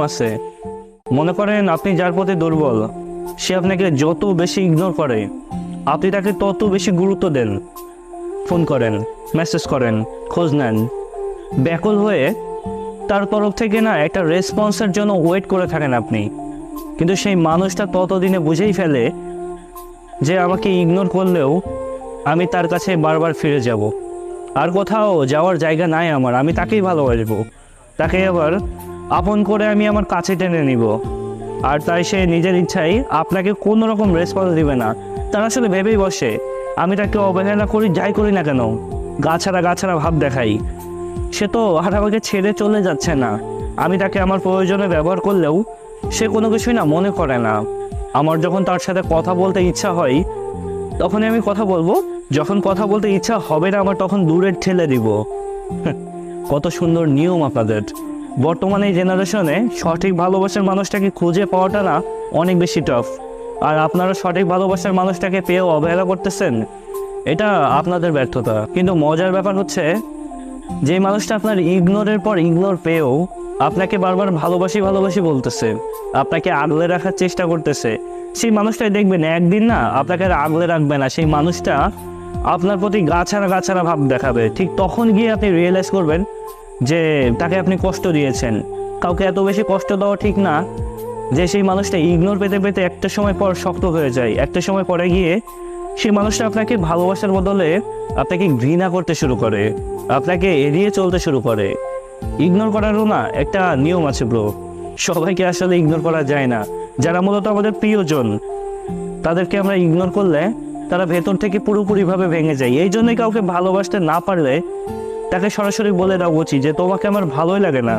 আছে। মনে করেন আপনি যার প্রতি দুর্বল, সে আপনাকে যত বেশি ইগনোর করে, আপনি তাকে তত বেশি গুরুত্ব দেন। ফোন করেন মেসেজ করেন, খোঁজ নেন। ব্যাকুল হয়ে তার তরফ থেকে না একটা রেসপন্সের জন্য ওয়েট করে থাকেন আপনি। কিন্তু সেই মানুষটা ততদিনে বুঝেই ফেলে যে আমাকে ইগনোর করলেও আমি তার কাছে বারবার ফিরে যাব। আর কোথাও যাওয়ার জায়গা নাই আমার, আমি তাকেই ভালোবাসবো। তাকে আবার আপন করে আমি আমার কাছে টেনে নিব। আর তাই সে নিজের ইচ্ছাই আপনাকে কোনো রকম রেসপন্স দিবে না। তার আসলে ভেবেই বসে, আমি তাকে অবহেলা করি, যাই করি না কেন? গাছাড়া গাছাড়া ভাব দেখাই। সে তো আর আমাকে ছেড়ে চলে যাচ্ছে না। আমি তাকে আমার প্রয়োজনে ব্যবহার করলেও সে কোনো কিছুই না মনে করে না। আমার যখন তার সাথে কথা বলতে ইচ্ছা হয়, তখনই আমি কথা বলব। যখন কথা বলতে ইচ্ছা হবে না, আমার তখন দূরে ঠেলে দিব। কত সুন্দর নিয়ম আপনাদের। বর্তমানে এই জেনারেশনে সঠিক ভালোবাসার মানুষটাকে খুঁজে পাওয়াটা না অনেক বেশি টফ আর আপনারা সঠিক ভালোবাসার মানুষটাকে পেয়েও অবহেলা করতেছেন, এটা আপনাদের ব্যর্থতা। কিন্তু মজার ব্যাপার হচ্ছে, যে মানুষটা আপনার ইগনোরের পর ইগনোর পেয়েও আপনাকে বারবার ভালোবাসি ভালোবাসি বলতেছে, আপনাকে আগলে রাখার চেষ্টা করতেছে, সেই মানুষটাই দেখবেন একদিন না আপনাকে আর আগলে রাখবে না। সেই মানুষটা আপনার প্রতি গাছাড়া গাছাড়া ভাব দেখাবে। ঠিক তখন গিয়ে আপনি রিয়েলাইজ করবেন যে তাকে আপনি কষ্ট দিয়েছেন। কাউকে এত বেশি কষ্ট দেওয়া ঠিক না যে সেই মানুষটা ইগনোর পেতে পেতে একটা সময় পর শক্ত হয়ে যায়। একটা সময় পরে গিয়ে সেই মানুষটা আপনাকে ভালোবাসার বদলে আপনাকে ঘৃণা করতে শুরু করে, আপনাকে এড়িয়ে চলতে শুরু করে। ইগনোর করারও না, একটা নিয়ম আছে ব্রো সবাইকে আসলে ইগনোর করা যায় না। যারা মূলত আমাদের প্রিয়জন, তাদেরকে আমরা ইগনোর করলে তারা ভেতর থেকে পুরোপুরিভাবে ভেঙে যায়। এই জন্যই কাউকে ভালোবাসতে না পারলে তাকে সরাসরি বলে দেওয়া উচিত যে তোমাকে আমার ভালোই লাগে না।